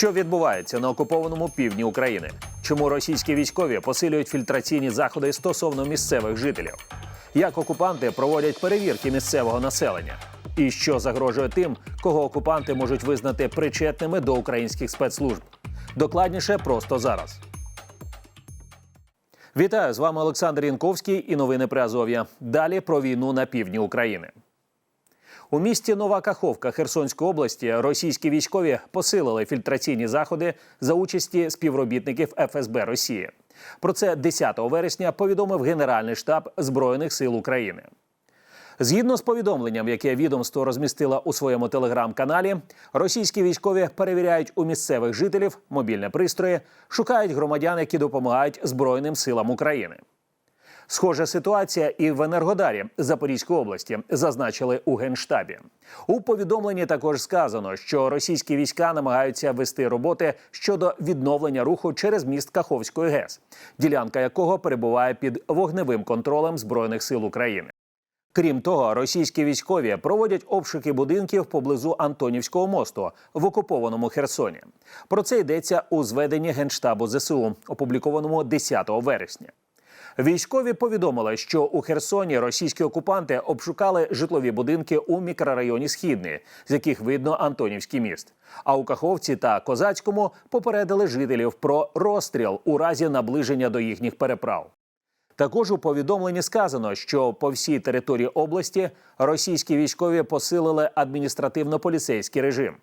Що відбувається на окупованому півдні України? Чому російські військові посилюють фільтраційні заходи стосовно місцевих жителів? Як окупанти проводять перевірки місцевого населення? І що загрожує тим, кого окупанти можуть визнати причетними до українських спецслужб? Докладніше просто зараз. Вітаю з вами Олександр Янковський і новини при Азов'я. Далі про війну на півдні України. У місті Нова Каховка Херсонської області російські військові посилили фільтраційні заходи за участі співробітників ФСБ Росії. Про це 10 вересня повідомив Генеральний штаб Збройних сил України. Згідно з повідомленням, яке відомство розмістило у своєму телеграм-каналі, російські військові перевіряють у місцевих жителів мобільні пристрої, шукають громадян, які допомагають Збройним силам України. Схожа ситуація і в Енергодарі Запорізької області зазначили у генштабі. У повідомленні також сказано, що російські війська намагаються вести роботи щодо відновлення руху через міст Каховської ГЕС, ділянка якого перебуває під вогневим контролем збройних сил України. Крім того, російські військові проводять обшуки будинків поблизу Антонівського мосту в окупованому Херсоні. Про це йдеться у зведенні генштабу ЗСУ, опублікованому 10 вересня. Військові повідомили, що у Херсоні російські окупанти обшукали житлові будинки у мікрорайоні Східний, з яких видно Антонівський міст. А у Каховці та Козацькому попередили жителів про розстріл у разі наближення до їхніх переправ. Також у повідомленні сказано, що по всій території області російські військові посилили адміністративно-поліцейський режим.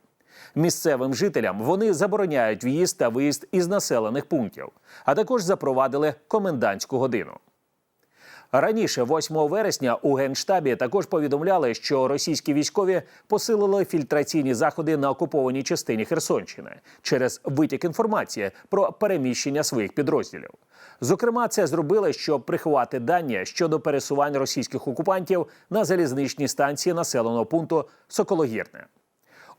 Місцевим жителям вони забороняють в'їзд та виїзд із населених пунктів, а також запровадили комендантську годину. Раніше, 8 вересня, у генштабі також повідомляли, що російські військові посилили фільтраційні заходи на окупованій частині Херсонщини через витік інформації про переміщення своїх підрозділів. Зокрема, це зробили, щоб приховати дані щодо пересувань російських окупантів на залізничній станції населеного пункту Сокологірне.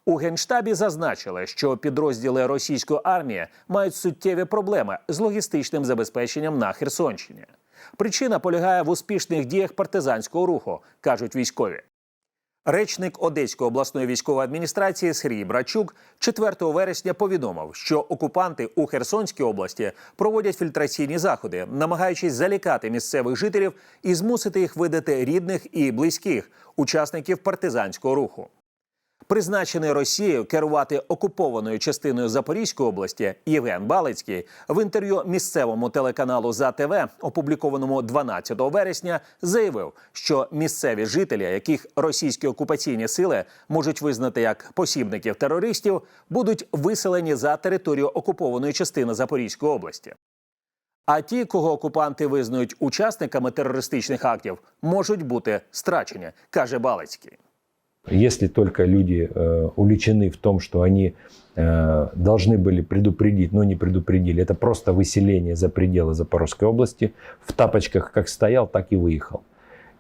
У генштабі зазначили, що підрозділи російської армії мають суттєві проблеми з логістичним забезпеченням на Херсонщині. Причина полягає в успішних діях партизанського руху, кажуть військові. Речник Одеської обласної військової адміністрації Сергій Брачук 4 вересня повідомив, що окупанти у Херсонській області проводять фільтраційні заходи, намагаючись залякати місцевих жителів і змусити їх видати рідних і близьких учасників партизанського руху. Призначений Росією керувати окупованою частиною Запорізької області Євген Балицький в інтерв'ю місцевому телеканалу «За ТВ», опублікованому 12 вересня, заявив, що місцеві жителі, яких російські окупаційні сили можуть визнати як посібників терористів, будуть виселені за територію окупованої частини Запорізької області. А ті, кого окупанти визнають учасниками терористичних актів, можуть бути страчені, каже Балицький. Если только люди э, увлечены в том, что они э, должны были предупредить, но не предупредили, это просто выселение за пределы Запорожской области, в тапочках как стоял, так и выехал.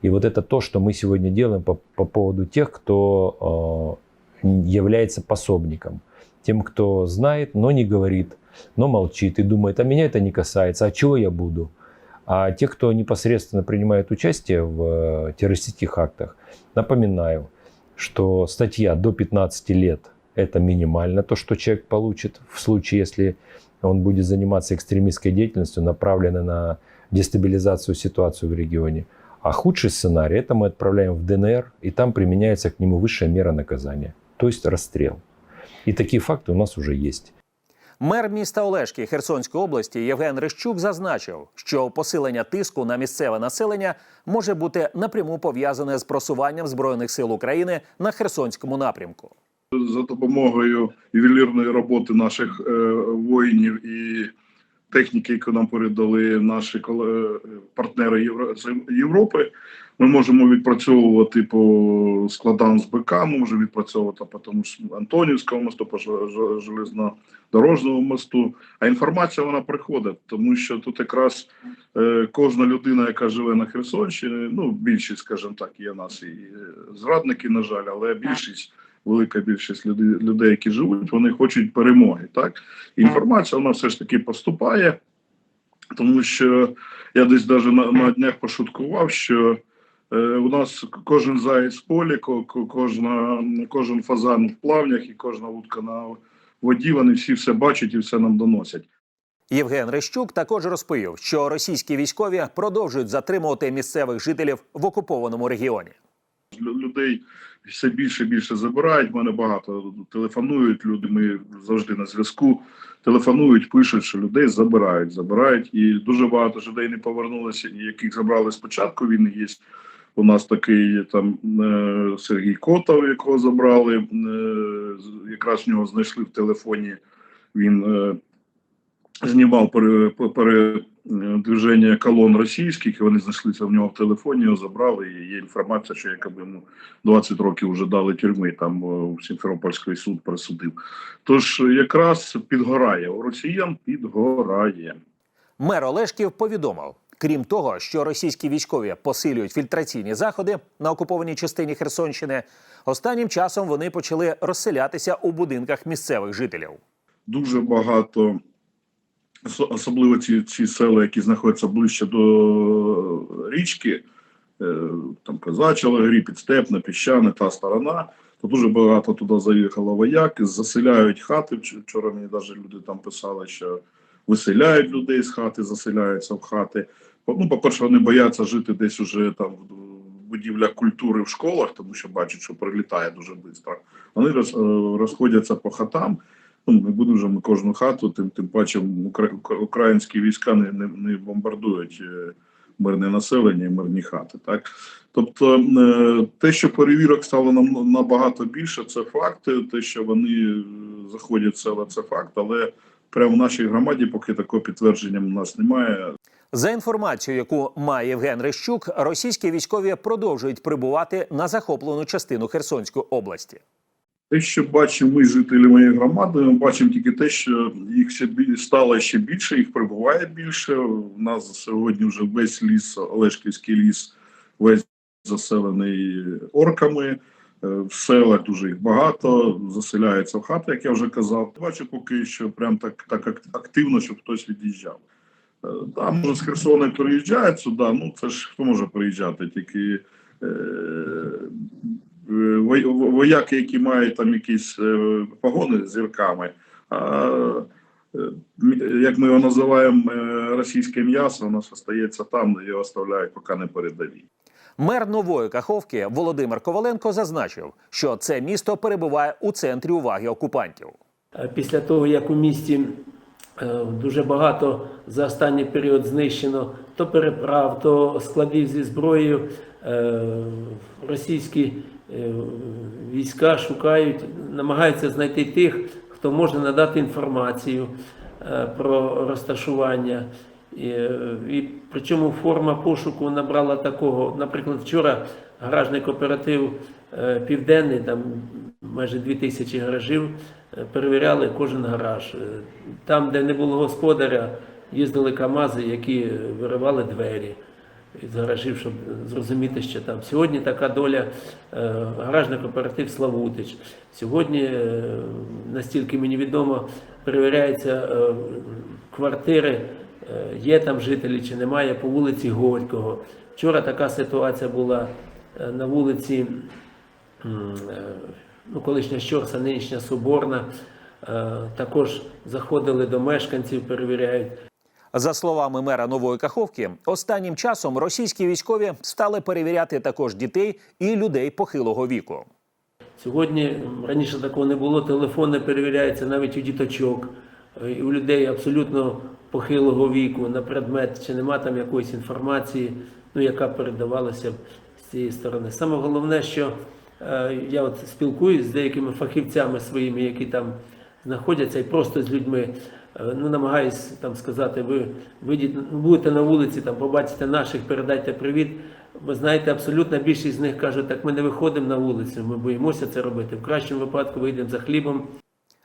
И вот это то, что мы сегодня делаем по, по поводу тех, кто э, является пособником. Тем, кто знает, но не говорит, но молчит и думает, а меня это не касается, а чего я буду? А те, кто непосредственно принимает участие в э, террористических актах, напоминаю, что статья до 15 лет – это минимально то, что человек получит в случае, если он будет заниматься экстремистской деятельностью, направленной на дестабилизацию ситуации в регионе. А худший сценарий – это мы отправляем в ДНР, и там применяется к нему высшая мера наказания, то есть расстрел. И такие факты у нас уже есть. Мер міста Олешки Херсонської області Євген Рищук зазначив, що посилення тиску на місцеве населення може бути напряму пов'язане з просуванням збройних сил України на Херсонському напрямку. за допомогою ювелірної роботи наших е, воїнів і техніки, яку нам передали наші партнери з Європи, ми можемо відпрацьовувати по складам з БК, ми можемо відпрацьовувати по тому ж Антонівському мосту, по железнодорожному мосту. А інформація вона приходить, тому що тут якраз е, кожна людина, яка живе на Херсонщині, ну більшість, скажімо так, є нас і е, зрадники, на жаль, але більшість велика більшість людей, людей, які живуть, вони хочуть перемоги. Так інформація вона все ж таки поступає, тому що я десь навіть на, на днях пошуткував, що е, у нас кожен заєць в полі, ко- ко- кожна, кожен фазан в плавнях і кожна утка на воді, вони всі все бачать і все нам доносять. Євген Рещук також розповів, що російські військові продовжують затримувати місцевих жителів в окупованому регіоні. Людей все більше і більше забирають. Мене багато телефонують. Люди ми завжди на зв'язку. Телефонують, пишуть, що людей забирають, забирають, і дуже багато людей не повернулося, яких забрали спочатку. Він є. У нас такий там е, Сергій Котов, якого забрали. е, Якраз в нього знайшли в телефоні. Він е, знімав пере, передвиження колон російських, і вони знайшли це в нього в телефоні, його забрали. І є інформація, що якби йому 20 років вже дали тюрми, там е, Сімферопольський суд присудив. Тож якраз підгорає у росіян, підгорає. Мер Олешків повідомив, крім того, що російські військові посилюють фільтраційні заходи на окупованій частині Херсонщини, останнім часом вони почали розселятися у будинках місцевих жителів. Дуже багато, особливо ці, ці села, які знаходяться ближче до річки, е, там Козача, Лагрі, Підстепне, Піщане, та сторона. То дуже багато туди заїхало вояки, заселяють хати. Вч- Вчора мені навіть люди там писали, що виселяють людей з хати, заселяються в хати. Ну, по-перше, вони бояться жити десь уже там в будівлях культури в школах, тому що бачать, що прилітає дуже швидко. Вони е, розходяться по хатам. Ну, не будемо кожну хату, тим, тим паче укра- укра- українські війська не, не, не бомбардують е, мирне населення і мирні хати. Так? Тобто е, те, що перевірок стало нам набагато більше, це факт. Те, що вони заходять в села, це факт, але прямо в нашій громаді поки такого підтвердження у нас немає. За інформацією, яку має Євген Рещук, російські військові продовжують прибувати на захоплену частину Херсонської області. Те, що бачимо ми, жителі моєї громади, ми бачимо тільки те, що їх стало ще більше, їх прибуває більше. У нас сьогодні вже весь ліс, Олешківський ліс, весь заселений орками. Е, В селах дуже їх багато, заселяються в хати, як я вже казав. Бачу поки що прям так, так активно, щоб хтось від'їжджав. Е, Да, може, з Херсона приїжджають сюди, ну це ж хто може приїжджати, тільки е, вояки, які мають там якісь е, погони з зірками. А, е, як ми його називаємо, е, російське м'ясо, воно ж остається там, де його оставляють, поки не передаві. Мер нової Каховки Володимир Коваленко зазначив, що це місто перебуває у центрі уваги окупантів. Е, Після того, як у місті е, дуже багато за останній період знищено то переправ, то складів зі зброєю, е, російські е, війська шукають, намагаються знайти тих, хто може надати інформацію е, про розташування. І, е, і причому форма пошуку набрала такого. Наприклад, вчора гаражний кооператив е, Південний, там майже дві тисячі гаражів, е, перевіряли кожен гараж. Е, Там, де не було господаря, їздили КАМАЗи, які е, виривали двері з гаражів, щоб зрозуміти, що там. Сьогодні така доля е, гаражний кооператив Славутич. Сьогодні, е, настільки мені відомо, перевіряються е, квартири, є там жителі чи немає по вулиці Горького. Вчора така ситуація була на вулиці ну, колишня Щорса, нинішня Соборна. Також заходили до мешканців, перевіряють. За словами мера нової Каховки, останнім часом російські військові стали перевіряти також дітей і людей похилого віку. Сьогодні раніше такого не було. Телефони перевіряються навіть у діточок, е, і у людей абсолютно похилого віку на предмет, чи нема там якоїсь інформації, ну яка передавалася б з цієї сторони. Саме головне, що е, я от спілкуюсь з деякими фахівцями своїми, які там знаходяться, і просто з людьми. Е, Ну, намагаюсь там сказати, ви вийдіть, будете на вулиці, там побачите наших, передайте привіт. Ви знаєте, абсолютна більшість з них кажуть, так ми не виходимо на вулицю, ми боїмося це робити. В кращому випадку вийдемо за хлібом.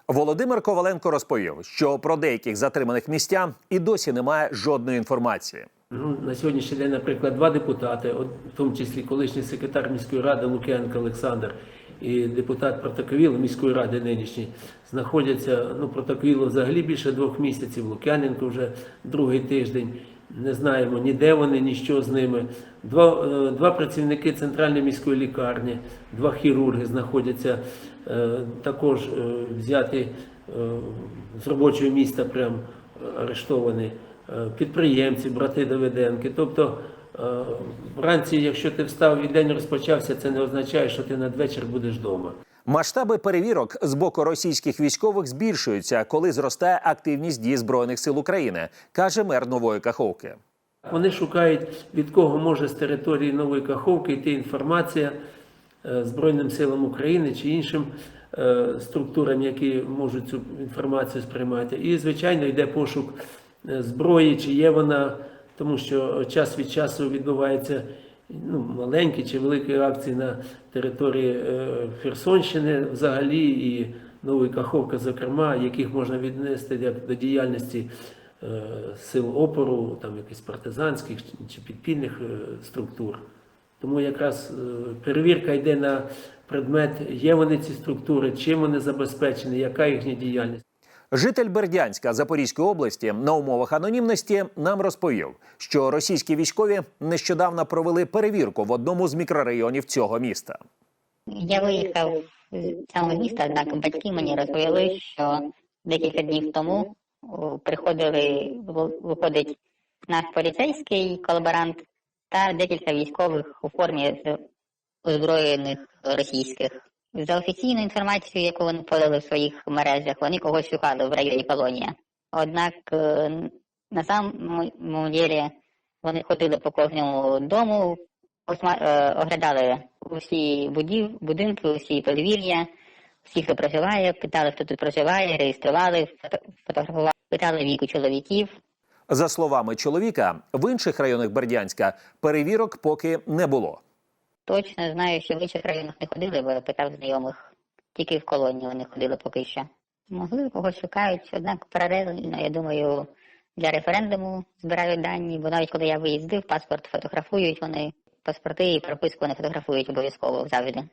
Володимир Коваленко розповів, що про деяких затриманих містян і досі немає жодної інформації. Ну, на сьогоднішній день, наприклад, два депутати, в тому числі колишній секретар міської ради Лук'янко Олександр і депутат Протоковіло міської ради нинішній, знаходяться, ну, Протоковіло взагалі більше двох місяців, Лук'яненко вже другий тиждень. не знаємо ні де вони, ні що з ними. Два, е, два працівники центральної міської лікарні, два хірурги знаходяться е, також е, взяті е, з робочого місця, прям арештовані. Е, Підприємці, брати Давиденки. Тобто вранці, якщо ти встав і день розпочався, це не означає, що ти надвечір будеш вдома. Масштаби перевірок з боку російських військових збільшуються, коли зростає активність дій збройних сил України, каже мер нової Каховки. Вони шукають, від кого може з території Нової Каховки йти інформація е, Збройним силам України чи іншим е, структурам, які можуть цю інформацію сприймати. І, звичайно, йде пошук е, зброї, чи є вона, тому що час від часу відбуваються ну, маленькі чи великі акції на території е, Херсонщини взагалі і Нової Каховки, зокрема, яких можна віднести як до діяльності е, сил опору, там якихось партизанських чи підпільних е, структур. Тому якраз перевірка йде на предмет, є вони ці структури, чим вони забезпечені, яка їхня діяльність. Житель Бердянська Запорізької області на умовах анонімності нам розповів, що російські військові нещодавно провели перевірку в одному з мікрорайонів цього міста. Я виїхав з цього міста, однак батьки мені розповіли, що декілька днів тому приходили, ви- виходить наш поліцейський колаборант та декілька військових у формі озброєних російських. За офіційною інформацією, яку вони подали в своїх мережах, вони когось шукали в районі Колонія. Однак е, на самому ділі вони ходили по кожному дому, осма- е, оглядали усі будів, будинки, усі подвір'я, всі, хто проживає, питали, хто тут проживає, реєстрували, фотографували, питали віку чоловіків. За словами чоловіка, в інших районах Бердянська перевірок поки не було. Точно знаю, що в інших районах не ходили, бо я питав знайомих. Тільки в колонії вони ходили поки що. Можливо, когось шукають, однак паралельно, я думаю, для референдуму збирають дані, бо навіть коли я виїздив, паспорт фотографують вони, паспорти і прописку вони фотографують обов'язково завжди.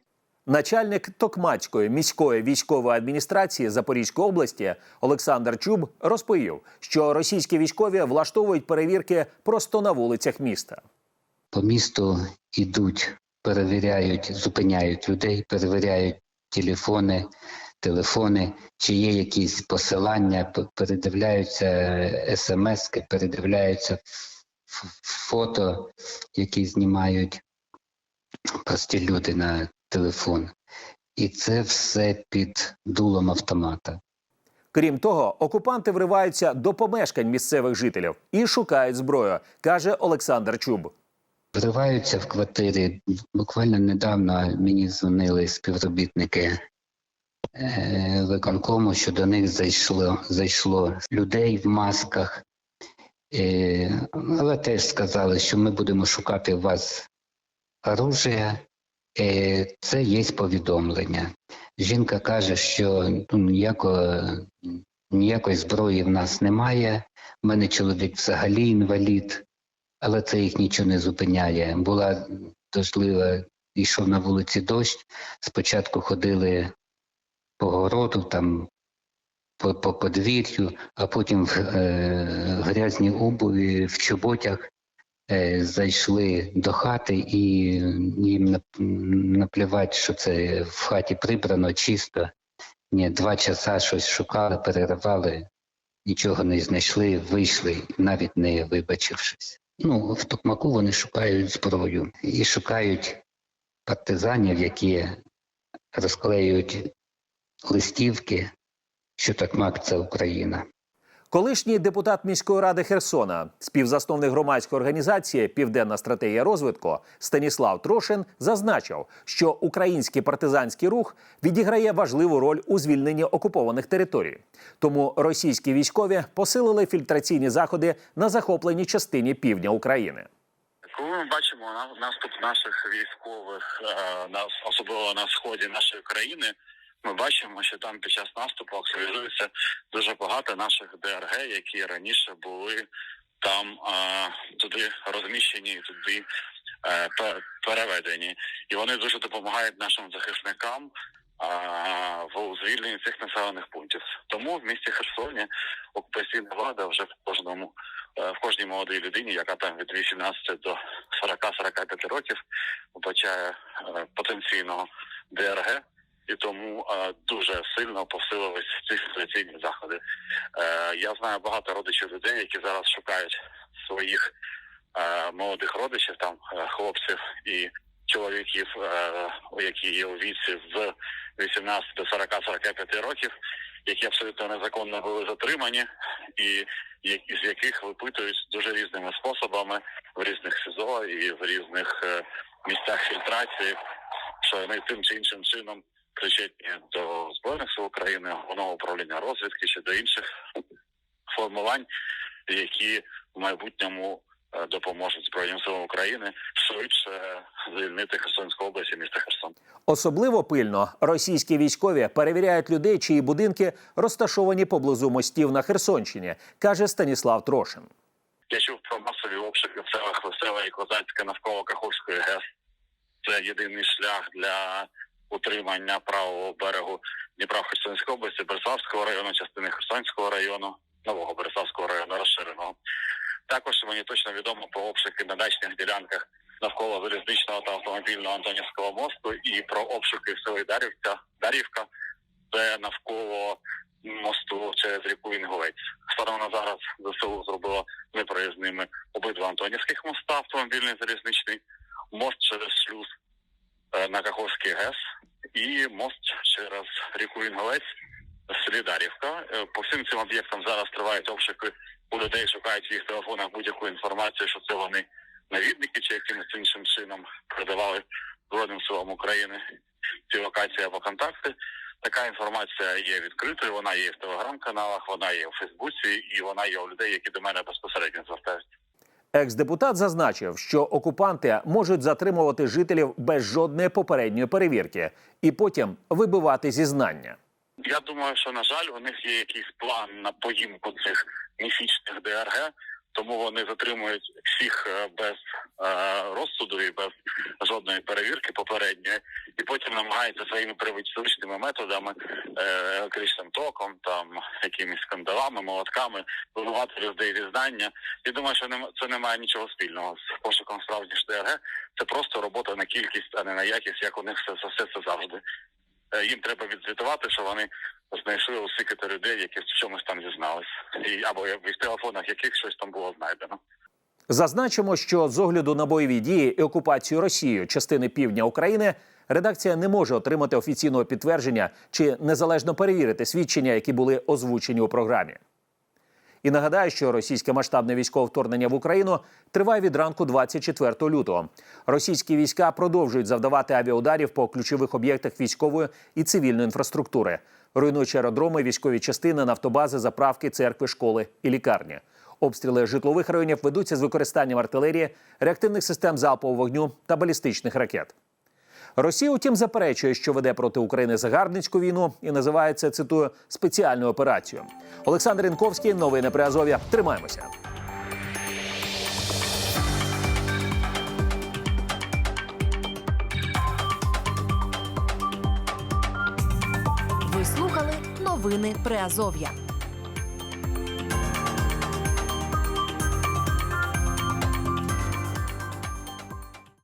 Начальник Токмацької міської військової адміністрації Запорізької області Олександр Чуб розповів, що російські військові влаштовують перевірки просто на вулицях міста. по місту йдуть, перевіряють, зупиняють людей, перевіряють телефони, телефони, чи є якісь посилання, передивляються смски, передивляються фото, які знімають прості люди на телефон. І це все під дулом автомата. Крім того, окупанти вриваються до помешкань місцевих жителів і шукають зброю, каже Олександр Чуб. Вриваються в квартирі. Буквально недавно мені дзвонили співробітники е, виконкому, що до них зайшло, зайшло людей в масках. Е, але теж сказали, що ми будемо шукати у вас оружие. Е, це є повідомлення. Жінка каже, що ну, ніякого, ніякої зброї в нас немає. У мене чоловік взагалі інвалід але це їх нічого не зупиняє. Була дождлива, йшов на вулиці дощ. Спочатку ходили по городу, там по, по подвір'ю, а потім в е, грязній обуві, в чоботях е, зайшли до хати і їм наплівати, що це в хаті прибрано, чисто. Ні, два часа щось шукали, переривали, нічого не знайшли, вийшли, навіть не вибачившись. Ну, в Токмаку вони шукають зброю і шукають партизанів, які розклеюють листівки, що Токмак це Україна. Колишній депутат міської ради Херсона, співзасновник громадської організації Південна стратегія розвитку Станіслав Трошин зазначив, що український партизанський рух відіграє важливу роль у звільненні окупованих територій. Тому російські військові посилили фільтраційні заходи на захопленій частині півдня України. Коли ми бачимо на- наступ наших військових, е, особливо на сході нашої країни, ми бачимо, що там під час наступу активізується дуже багато наших ДРГ, які раніше були там е, туди розміщені, туди е, пе- переведені, і вони дуже допомагають нашим захисникам в звільненні цих населених пунктів. Тому в місті Херсоні окупаційна влада вже в кожному е, в кожній молодій людині, яка там від 18 до 40-45 років, вбачає е, потенційного ДРГ. І тому е, дуже сильно посилились ці фільтраційні заходи. Е, я знаю багато родичів людей, які зараз шукають своїх е, молодих родичів, там е, хлопців і чоловіків, е, які є у віці з 18 до 40-45 років, які абсолютно незаконно були затримані, і з яких випитують дуже різними способами в різних СІЗО і в різних е, місцях фільтрації, що вони тим чи іншим чином причетні до збройних сил України, головного управління розвідки чи до інших формувань, які в майбутньому е, допоможуть збройним силам України швидше звільнити Херсонську область і місто Херсон. Особливо пильно російські військові перевіряють людей, чиї будинки розташовані поблизу мостів на Херсонщині, каже Станіслав Трошин. Я чув про масові обшуки в селах Веселе і Козацьке навколо Каховської ГЕС. Це єдиний шлях для утримання правого берегу Дніпра в Херсонській області, Береславського району, частини Херсонського району, нового Береславського району розширеного. Також мені точно відомо про обшуки на дачних ділянках навколо залізничного та автомобільного Антонівського мосту і про обшуки в селі Дарівка, Дарівка, це навколо мосту через ріку Інгулець. Станом на зараз ЗСУ зробило непроїзними обидва Антонівських моста, автомобільний залізничний, мост через шлюз на Каховський ГЕС і мост через ріку Інгулець в селі Дарівка. Е, По всім цим об'єктам зараз тривають обшуки. У людей шукають в їх телефонах будь-яку інформацію, що це вони навідники чи якимось іншим чином передавали Збройним силам України ці локації або контакти. Така інформація є відкритою, вона є в телеграм-каналах, вона є у Фейсбуці і вона є у людей, які до мене безпосередньо звертаються. Екс-депутат зазначив, що окупанти можуть затримувати жителів без жодної попередньої перевірки і потім вибивати зізнання. Я думаю, що на жаль, у них є якийсь план на поїмку цих міфічних ДРГ, тому вони затримують всіх е, без е, розсуду і без жодної перевірки попередньої, і потім намагаються своїми привичними методами, е, електричним током, там якимись скандалами, молотками вибивати людей зізнання. Я думаю, що це не має нічого спільного з пошуком справжніх ДРГ. Це просто робота на кількість, а не на якість, як у них все, все це завжди. Е, їм треба відзвітувати, що вони знайшли усикати людей, які в чомусь там зізнались, і або в телефонах яких щось там було знайдено. Зазначимо, що з огляду на бойові дії і окупацію Росією частини півдня України редакція не може отримати офіційного підтвердження чи незалежно перевірити свідчення, які були озвучені у програмі. І нагадаю, що російське масштабне військове вторгнення в Україну триває від ранку 24 лютого. Російські війська продовжують завдавати авіаударів по ключових об'єктах військової і цивільної інфраструктури, руйнуючи аеродроми, військові частини, нафтобази, заправки, церкви, школи і лікарні. Обстріли житлових районів ведуться з використанням артилерії, реактивних систем залпового вогню та балістичних ракет. Росія, утім, заперечує, що веде проти України загарбницьку війну і називає це, цитую, спеціальною операцією. Олександр Інковський, новини при Азов'я. Тримаємося. Ви слухали новини Приазов'я.